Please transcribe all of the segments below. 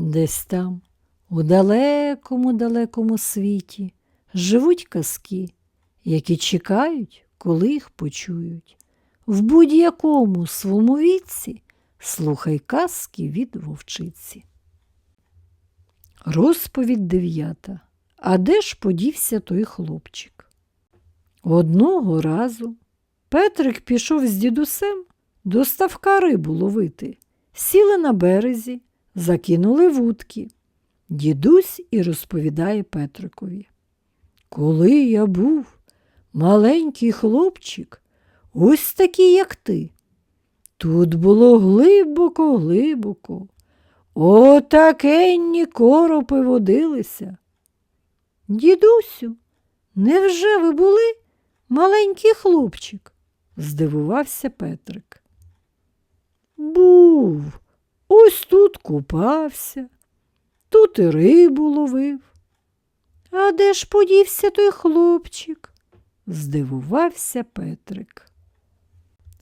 Десь там, у далекому далекому світі, живуть казки, які чекають, коли їх почують. В будь-якому своєму віці слухай казки від вовчиці. Розповідь дев'ята. А де ж подівся той хлопчик? Одного разу Петрик пішов з дідусем до ставка рибу ловити. Сіли на березі, закинули вудки. Дідусь і розповідає Петрикові. Коли я був маленький хлопчик, ось такий, як ти. Тут було глибоко-глибоко. Отакенні коропи водилися. Дідусю, невже ви були маленький хлопчик? здивувався Петрик. Був, ось тут купався, тут і рибу ловив. А де ж подівся той хлопчик? здивувався Петрик.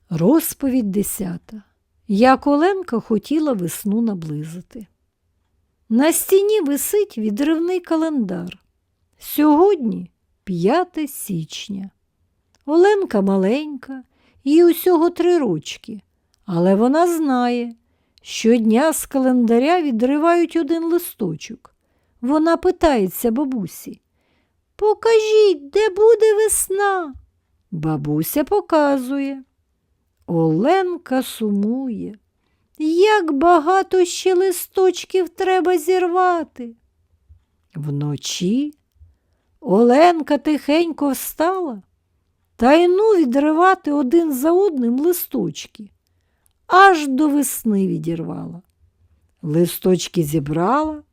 Розповідь десята. Як Оленка хотіла весну наблизити. На стіні висить відривний календар. Сьогодні 5 січня. Оленка маленька, їй усього три рочки, але вона знає, що дня з календаря відривають один листочок. Вона питається бабусі. Покажіть, де буде весна? Бабуся показує. Оленка сумує. Як багато ще листочків треба зірвати. Вночі Оленка тихенько встала та й ну відривати один за одним листочки, аж до весни відірвала. Листочки зібрала,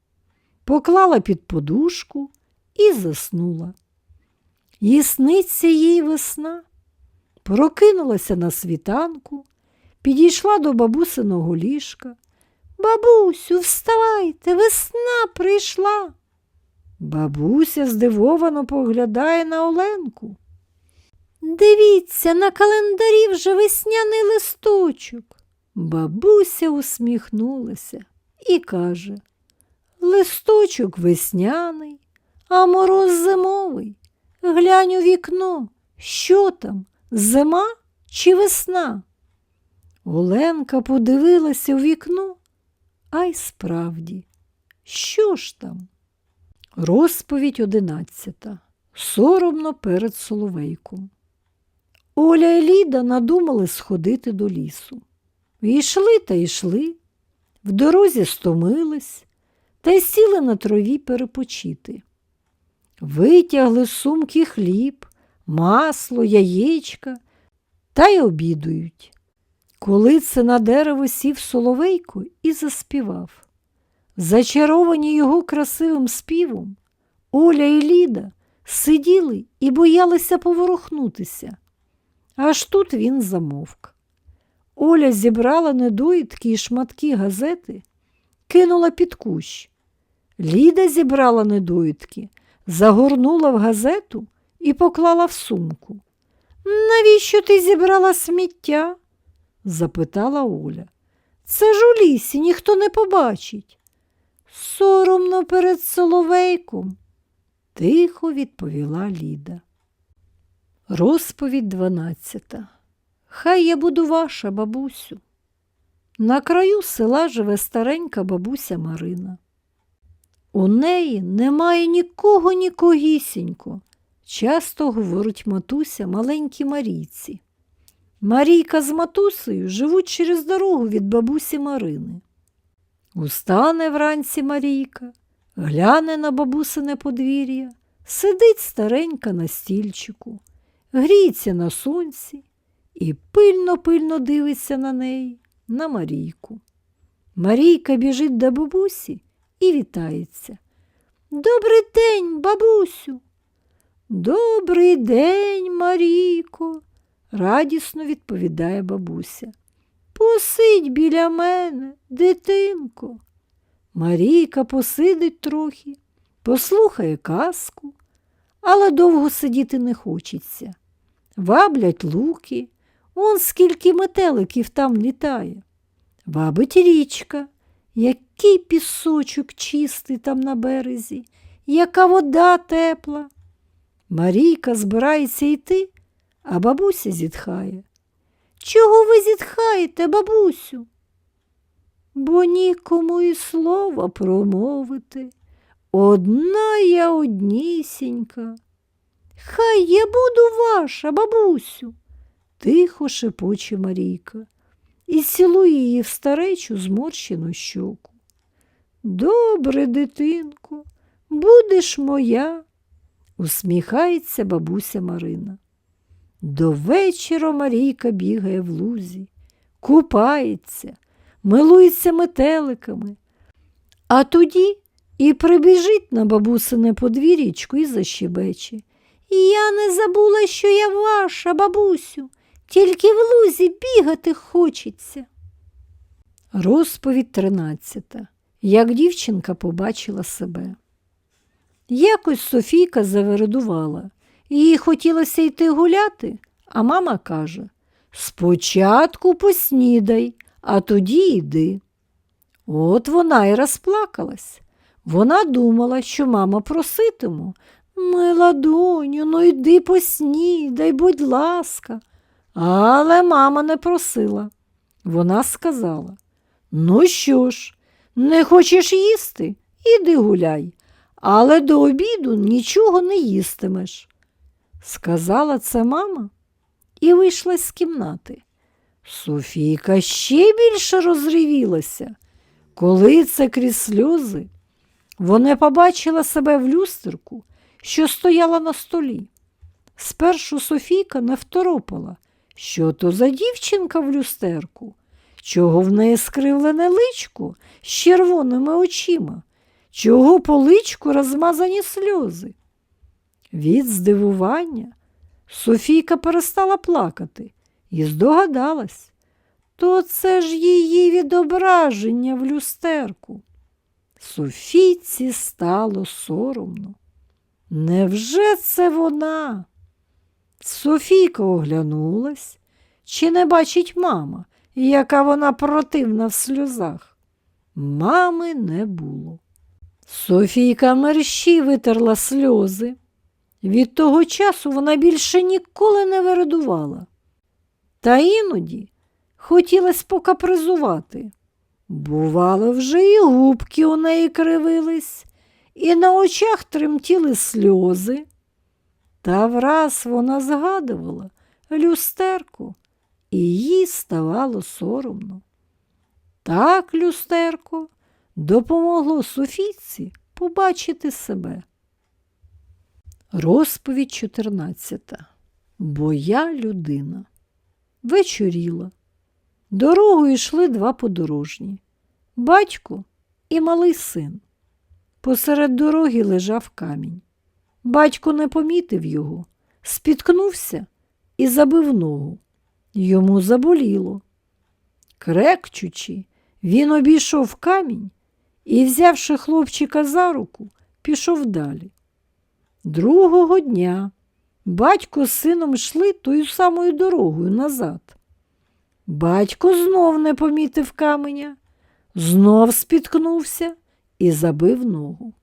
поклала під подушку і заснула. І сниться їй весна. Прокинулася на світанку, підійшла до бабусиного ліжка. Бабусю, вставайте, весна прийшла. Бабуся здивовано поглядає на Оленку. Дивіться, на календарі вже весняний листочок. Бабуся усміхнулася і каже Листочок весняний, а мороз зимовий. Глянь у вікно, що там, зима чи весна? Оленка подивилася у вікно, а й справді, що ж там? Розповідь одинадцята. Соромно перед Соловейком. Оля і Ліда надумали сходити до лісу. Йшли та йшли, в дорозі стомились та й сіли на траві перепочити. Витягли з сумки хліб, масло, яєчка та й обідують. Коли це на дерево сів соловейко і заспівав. Зачаровані його красивим співом, Оля і Ліда сиділи і боялися поворухнутися. Аж тут він замовк. Оля зібрала недоїдки і шматки газети, кинула під кущ. Ліда зібрала недоїдки, загорнула в газету і поклала в сумку. Навіщо ти зібрала сміття? запитала Оля. Це ж у лісі ніхто не побачить. Соромно перед соловейком, тихо відповіла Ліда. Розповідь дванадцята. Хай я буду ваша, бабусю. На краю села живе старенька бабуся Марина. У неї немає нікого нікогісінько, часто говорить матуся маленькій Марійці. Марійка з матусею живуть через дорогу від бабусі Марини. Устане вранці Марійка, гляне на бабусине подвір'я, сидить старенька на стільчику, гріється на сонці і пильно-пильно дивиться на неї, на Марійку. Марійка біжить до бабусі і вітається. Добрий день, бабусю. Добрий день, Марійко, радісно відповідає бабуся. Посидь біля мене, дитинко. Марійка посидить трохи, послухає казку, але довго сидіти не хочеться. Ваблять луки, он скільки метеликів там літає. Вабить річка, який пісочок чистий там на березі, яка вода тепла. Марійка збирається йти, а бабуся зітхає. Чого ви зітхаєте, бабусю? Бо нікому і слова промовити. Одна я однісінька. Хай я буду ваша, бабусю, тихо шепоче Марійка і цілує її в старечу зморщену щоку. Добре, дитинко, будеш моя, усміхається бабуся Марина. До вечора Марійка бігає в лузі, купається, милується метеликами, а тоді і прибіжить на бабусине подвір'ячко і защебече. Я не забула, що я ваша, бабусю, тільки в лузі бігати хочеться. Розповідь тринадцята. Як дівчинка побачила себе. Якось Софійка завередувала. Їй хотілося йти гуляти, а мама каже Спочатку поснідай, а тоді йди. От вона й розплакалась. Вона думала, що мама проситиме. Мила доню, ну йди поснідай, будь ласка. Але мама не просила. Вона сказала Ну що ж, не хочеш їсти? Іди гуляй, але до обіду нічого не їстимеш. Сказала це мама і вийшла з кімнати. Софійка ще більше розривілася. Коли це крізь сльози, вона побачила себе в люстерку, що стояла на столі. Спершу Софійка не второпала, що то за дівчинка в люстерку, чого в неї скривлене личко з червоними очима, чого по личку розмазані сльози. Від здивування Софійка перестала плакати і здогадалась, то це ж її відображення в люстерку. Софійці стало соромно. Невже це вона? Софійка оглянулась, чи не бачить мама, яка вона противна в сльозах? Мами не було. Софійка мерщі витерла сльози. Від того часу вона більше ніколи не вирадувала. Та іноді хотілося покапризувати. Бувало, вже і губки у неї кривились, і на очах тремтіли сльози. Та враз вона згадувала люстерку, і їй ставало соромно. Так, люстерко, допомогло Софійці побачити себе. Розповідь 14. Бо я людина. Вечоріла. Дорогою йшли два подорожні батько і малий син. Посеред дороги лежав камінь. Батько не помітив його, спіткнувся і забив ногу. Йому заболіло. Крекчучи, він обійшов камінь і, взявши хлопчика за руку, пішов далі. Другого дня батько з сином йшли тою самою дорогою назад. Батько знов не помітив каменя, знов спіткнувся і забив ногу.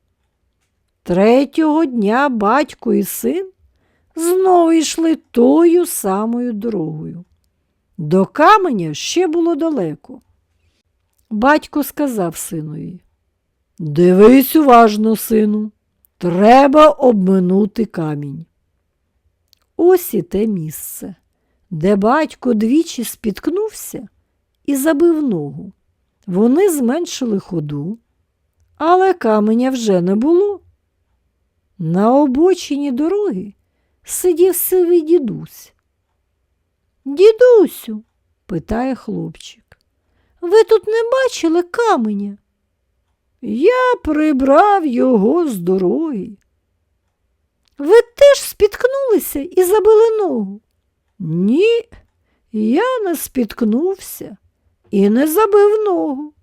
Третього дня батько і син знову йшли тою самою дорогою. До каменя ще було далеко. Батько сказав синові Дивись уважно, сину, треба обминути камінь. Ось і те місце, де батько двічі спіткнувся і забив ногу. Вони зменшили ходу, але каменя вже не було. На обочині дороги сидів сивий дідусь. Дідусю, питає хлопчик, ви тут не бачили каменя? Я прибрав його з дороги. Ви теж спіткнулися і забили ногу? Ні, я не спіткнувся і не забив ногу.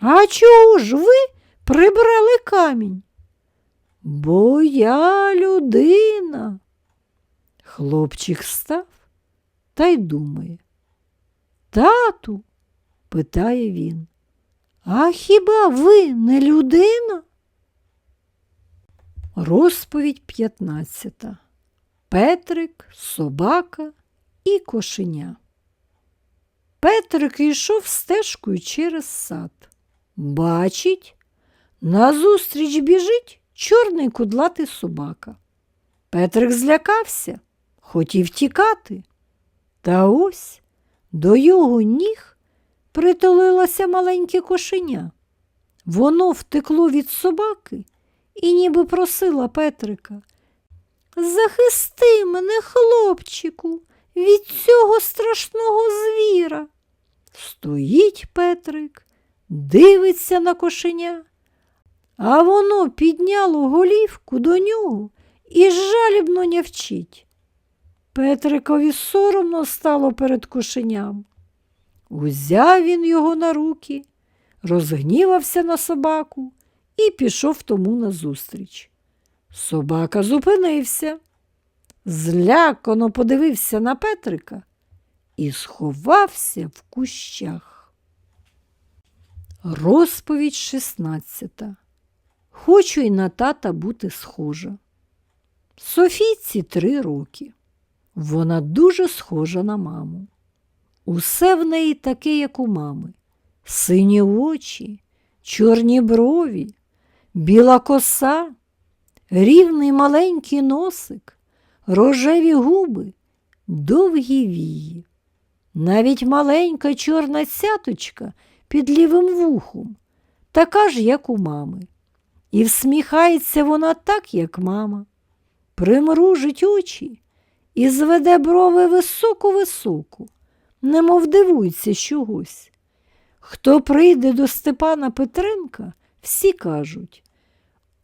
А чого ж ви прибрали камінь? Бо я людина. Хлопчик став та й думає. Тату, питає він, А хіба ви не людина? Розповідь 15. Петрик, собака і кошеня. Петрик йшов стежкою через сад. Бачить, назустріч біжить чорний кудлатий собака. Петрик злякався, хотів тікати. Та ось до його ніг притулилося маленьке кошеня. Воно втекло від собаки і ніби просила Петрика. Захисти мене, хлопчику, від цього страшного звіра. Стоїть Петрик, дивиться на кошеня, а воно підняло голівку до нього і жалібно нявчить. Петрикові соромно стало перед кошеням. Узяв він його на руки, розгнівався на собаку і пішов тому назустріч. Собака зупинився, злякано подивився на Петрика і сховався в кущах. Розповідь 16. Хочу й на тата бути схожа. Софійці три роки. Вона дуже схожа на маму. Усе в неї таке, як у мами. Сині очі, чорні брові, біла коса, рівний маленький носик, рожеві губи, довгі вії. Навіть маленька чорна цяточка під лівим вухом, така ж, як у мами. І всміхається вона так, як мама, примружить очі і зведе брови високо-високо, немов дивується чогось. Хто прийде до Степана Петренка, всі кажуть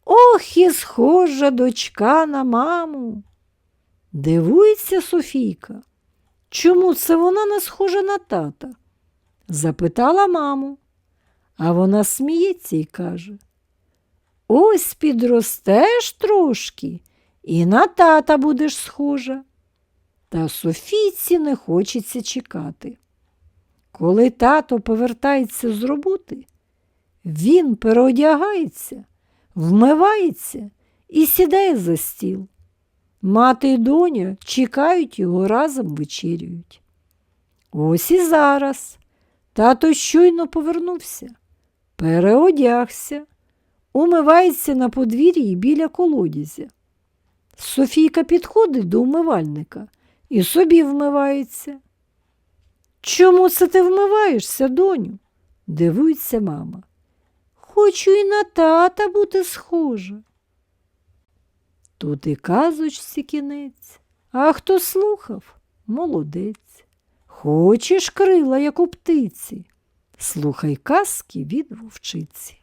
Ох, і схожа дочка на маму. Дивується Софійка. Чому це вона не схожа на тата? Запитала маму, а вона сміється і каже Ось підростеш трошки і на тата будеш схожа. Та Софійці не хочеться чекати. Коли тато повертається з роботи, він переодягається, вмивається і сідає за стіл. Мати й доня чекають його разом вечерюють. Ось і зараз тато щойно повернувся, переодягся, умивається на подвір'ї біля колодязя. Софійка підходить до умивальника і собі вмивається. Чому це ти вмиваєшся, доню? дивується мама. Хочу і на тата бути схожа. Тут і казочці кінець, а хто слухав, молодець. Хочеш крила, як у птиці, слухай казки від вовчиці.